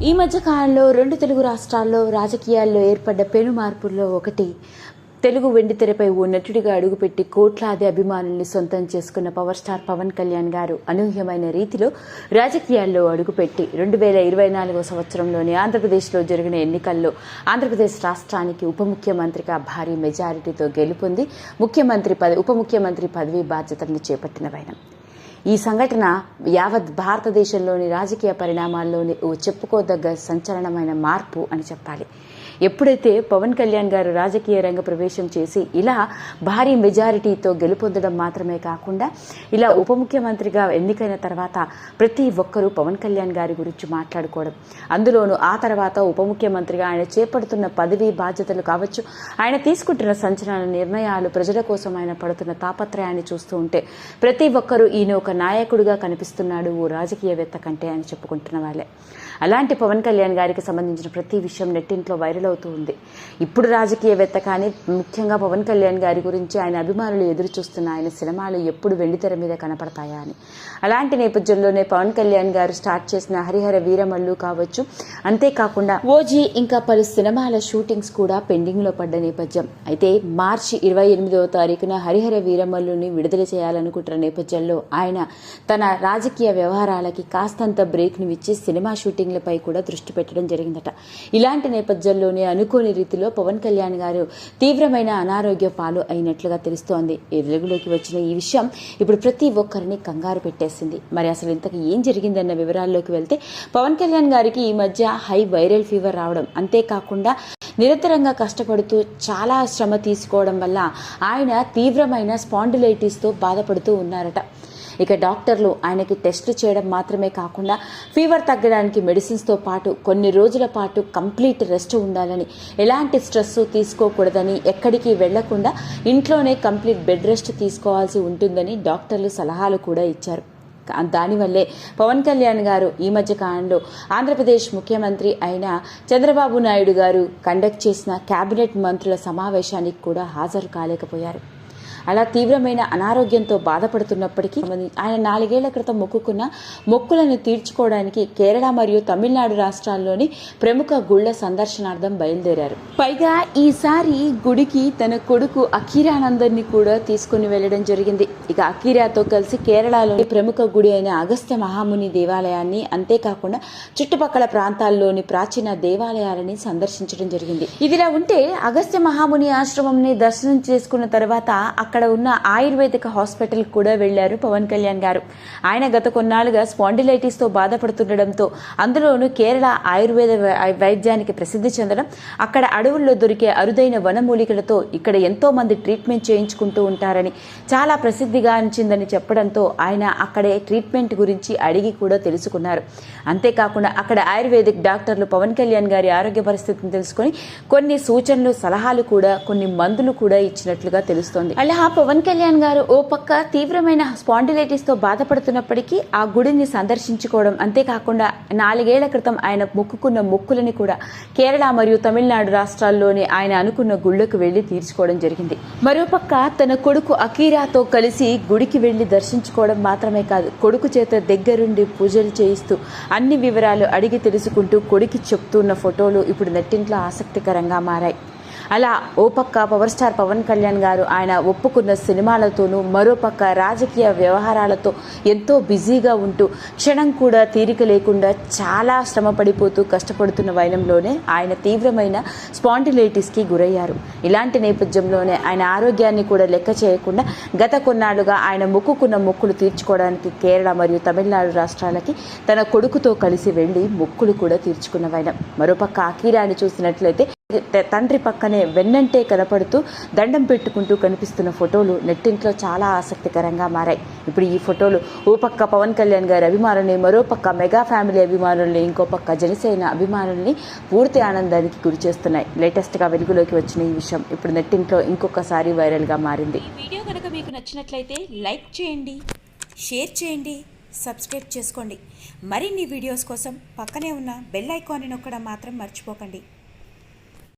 ఈ మధ్య కాలంలో రెండు తెలుగు రాష్ట్రాల్లో రాజకీయాల్లో ఏర్పడ్డ పెను మార్పుల్లో ఒకటి తెలుగు వెండితెరపై ఓ నటుడిగా అడుగుపెట్టి కోట్లాది అభిమానుల్ని సొంతం చేసుకున్న పవర్ స్టార్ పవన్ కళ్యాణ్ గారు అనూహ్యమైన రీతిలో రాజకీయాల్లో అడుగుపెట్టి రెండు వేల ఇరవై నాలుగో సంవత్సరంలోని ఆంధ్రప్రదేశ్లో జరిగిన ఎన్నికల్లో ఆంధ్రప్రదేశ్ రాష్ట్రానికి ఉప ముఖ్యమంత్రిగా భారీ మెజారిటీతో గెలుపొంది ముఖ్యమంత్రి పద ఉప ముఖ్యమంత్రి పదవీ బాధ్యతలను చేపట్టిన వైనం. ఈ సంఘటన యావత్ భారతదేశంలోని రాజకీయ పరిణామాల్లోని ఓ చెప్పుకోదగ్గ సంచలనమైన మార్పు అని చెప్పాలి. ఎప్పుడైతే పవన్ కళ్యాణ్ గారు రాజకీయ రంగ ప్రవేశం చేసి ఇలా భారీ మెజారిటీతో గెలుపొందడం మాత్రమే కాకుండా ఇలా ఉప ముఖ్యమంత్రిగా ఎన్నికైన తర్వాత ప్రతి ఒక్కరూ పవన్ కళ్యాణ్ గారి గురించి మాట్లాడుకోవడం అందులోనూ ఆ తర్వాత ఉప ముఖ్యమంత్రిగా ఆయన చేపడుతున్న పదవీ బాధ్యతలు కావచ్చు ఆయన తీసుకుంటున్న సంచలన నిర్ణయాలు ప్రజల కోసం ఆయన పడుతున్న తాపత్రయాన్ని చూస్తూ ఉంటే ప్రతి ఒక్కరూ ఈయన ఒక నాయకుడిగా కనిపిస్తున్నాడు ఓ రాజకీయవేత్త కంటే అని చెప్పుకుంటున్న వాళ్ళే. అలాంటి పవన్ కళ్యాణ్ గారికి సంబంధించిన ప్రతి విషయం నెట్టింట్లో వైరల్ అవుతూ ఉంది. ఇప్పుడు రాజకీయవేత్త కానీ ముఖ్యంగా పవన్ కళ్యాణ్ గారి గురించి ఆయన అభిమానులు ఎదురు చూస్తున్న ఆయన సినిమాలు ఎప్పుడు వెండితెర మీద కనపడతాయా అని. అలాంటి నేపథ్యంలోనే పవన్ కళ్యాణ్ గారు స్టార్ట్ చేసిన హరిహర వీరమల్లు కావచ్చు అంతేకాకుండా ఓజీ ఇంకా పలు సినిమాల షూటింగ్స్ కూడా పెండింగ్లో పడ్డ నేపథ్యం. అయితే మార్చి ఇరవై ఎనిమిదవ తారీఖున హరిహర వీరమల్లుని విడుదల చేయాలనుకుంటున్న నేపథ్యంలో ఆయన తన రాజకీయ వ్యవహారాలకి కాస్తంత బ్రేక్ని ఇచ్చి సినిమా షూటింగ్లపై కూడా దృష్టి పెట్టడం జరిగిందట. ఇలాంటి నేపథ్యంలోనే అనుకోని రీతిలో పవన్ కళ్యాణ్ గారు తీవ్రమైన అనారోగ్య పాలు అయినట్లుగా తెలుస్తోంది. వెలుగులోకి వచ్చిన ఈ విషయం ఇప్పుడు ప్రతి ఒక్కరిని కంగారు పెట్టేసింది. మరి అసలు ఇంతకు ఏం జరిగిందన్న వివరాల్లోకి వెళ్తే పవన్ కళ్యాణ్ గారికి ఈ మధ్య హై వైరల్ ఫీవర్ రావడం. అంతేకాకుండా నిరంతరంగా కష్టపడుతూ చాలా శ్రమ తీసుకోవడం వల్ల ఆయన తీవ్రమైన స్పాండిలైటిస్తో బాధపడుతూ ఉన్నారట. ఇక డాక్టర్లు ఆయనకి టెస్టులు చేయడం మాత్రమే కాకుండా ఫీవర్ తగ్గడానికి మెడిసిన్స్తో పాటు కొన్ని రోజుల పాటు కంప్లీట్ రెస్ట్ ఉండాలని ఎలాంటి స్ట్రెస్ తీసుకోకూడదని ఎక్కడికి వెళ్ళకుండా ఇంట్లోనే కంప్లీట్ బెడ్ రెస్ట్ తీసుకోవాల్సి ఉంటుందని డాక్టర్లు సలహాలు కూడా ఇచ్చారు. దానివల్లే పవన్ కళ్యాణ్ గారు ఈ మధ్య కాలంలో ఆంధ్రప్రదేశ్ ముఖ్యమంత్రి అయిన చంద్రబాబు నాయుడు గారు కండక్ట్ చేసిన కేబినెట్ మంత్రుల సమావేశానికి కూడా హాజరు కాలేకపోయారు. అలా తీవ్రమైన అనారోగ్యంతో బాధపడుతున్నప్పటికీ ఆయన నాలుగేళ్ళ క్రితం మొక్కుకున్న మొక్కులను తీర్చుకోవడానికి కేరళ మరియు తమిళనాడు రాష్ట్రాల్లోని ప్రముఖ గుళ్ళ సందర్శనార్థం బయలుదేరారు. పైగా ఈసారి గుడికి తన కొడుకు అఖీరానందర్ని కూడా తీసుకుని వెళ్ళడం జరిగింది. ఇక అఖీరాతో కలిసి కేరళలోని ప్రముఖ గుడి అయిన అగస్త్య మహాముని దేవాలయాన్ని అంతేకాకుండా చుట్టుపక్కల ప్రాంతాల్లోని ప్రాచీన దేవాలయాలని సందర్శించడం జరిగింది. ఇదిలా ఉంటే అగస్త్య మహాముని ఆశ్రమంని దర్శనం చేసుకున్న తర్వాత అక్కడ అక్కడ ఉన్న ఆయుర్వేదిక హాస్పిటల్ కూడా వెళ్ళారు పవన్ కళ్యాణ్ గారు. ఆయన గత కొన్నాళ్ళుగా స్పాండిలైటిస్తో బాధపడుతుండడంతో అందులోనూ కేరళ ఆయుర్వేద వైద్యానికి ప్రసిద్ధి చెందడం అక్కడ అడవుల్లో దొరికే అరుదైన వనమూలికలతో ఇక్కడ ఎంతో మంది ట్రీట్మెంట్ చేయించుకుంటూ ఉంటారని చాలా ప్రసిద్ధిగాంచిందని చెప్పడంతో ఆయన అక్కడే ట్రీట్మెంట్ గురించి అడిగి కూడా తెలుసుకున్నారు. అంతేకాకుండా అక్కడ ఆయుర్వేదిక్ డాక్టర్లు పవన్ కళ్యాణ్ గారి ఆరోగ్య పరిస్థితిని తెలుసుకొని కొన్ని సూచనలు సలహాలు కూడా కొన్ని మందులు కూడా ఇచ్చినట్లుగా తెలుస్తోంది. అలా పవన్ కళ్యాణ్ గారు ఓ పక్క తీవ్రమైన స్పాండిలైటిస్తో బాధపడుతున్నప్పటికీ ఆ గుడిని సందర్శించుకోవడం అంతేకాకుండా నాలుగేళ్ళ క్రితం ఆయన మొక్కుకున్న మొక్కులని కూడా కేరళ మరియు తమిళనాడు రాష్ట్రాల్లోని ఆయన అనుకున్న గుళ్ళకు వెళ్ళి తీర్చుకోవడం జరిగింది. మరోపక్క తన కొడుకు అకీరాతో కలిసి గుడికి వెళ్ళి దర్శించుకోవడం మాత్రమే కాదు కొడుకు చేత దగ్గరుండి పూజలు చేయిస్తూ అన్ని వివరాలు అడిగి తెలుసుకుంటూ కొడుకు చెప్తున్న ఫోటోలు ఇప్పుడు నెట్టింట్లో ఆసక్తికరంగా మారాయి. అలా ఓ పక్క పవర్ స్టార్ పవన్ కళ్యాణ్ గారు ఆయన ఒప్పుకున్న సినిమాలతోనూ మరోపక్క రాజకీయ వ్యవహారాలతో ఎంతో బిజీగా ఉంటూ క్షణం కూడా తీరిక లేకుండా చాలా శ్రమ పడిపోతూ కష్టపడుతున్న వైనంలోనే ఆయన తీవ్రమైన స్పాండిలైటిస్కి గురయ్యారు. ఇలాంటి నేపథ్యంలోనే ఆయన ఆరోగ్యాన్ని కూడా లెక్క చేయకుండా గత కొన్నాళ్ళుగా ఆయన మొక్కుకున్న మొక్కులు తీర్చుకోవడానికి కేరళ మరియు తమిళనాడు రాష్ట్రాలకి తన కొడుకుతో కలిసి వెళ్ళి మొక్కులు కూడా తీర్చుకున్న వైనం మరోపక్క అకీరాని చూసినట్లయితే తండ్రి పక్కనే వెన్నంటే కనపడుతూ దండం పెట్టుకుంటూ కనిపిస్తున్న ఫోటోలు నెట్టింట్లో చాలా ఆసక్తికరంగా మారాయి. ఇప్పుడు ఈ ఫోటోలు ఓ పక్క పవన్ కళ్యాణ్ గారి అభిమానుల్ని మరో పక్క మెగా ఫ్యామిలీ అభిమానుల్ని ఇంకో పక్క జనసేన అభిమానుల్ని పూర్తి ఆనందానికి గురి చేస్తున్నాయి. లేటెస్ట్గా వెలుగులోకి వచ్చిన ఈ విషయం ఇప్పుడు నెట్టింట్లో ఇంకొకసారి వైరల్గా మారింది. ఈ వీడియో కనుక మీకు నచ్చినట్లయితే లైక్ చేయండి షేర్ చేయండి సబ్స్క్రైబ్ చేసుకోండి. మరిన్ని వీడియోస్ కోసం పక్కనే ఉన్న బెల్ ఐకాన్ని నొక్కడం మాత్రం మర్చిపోకండి.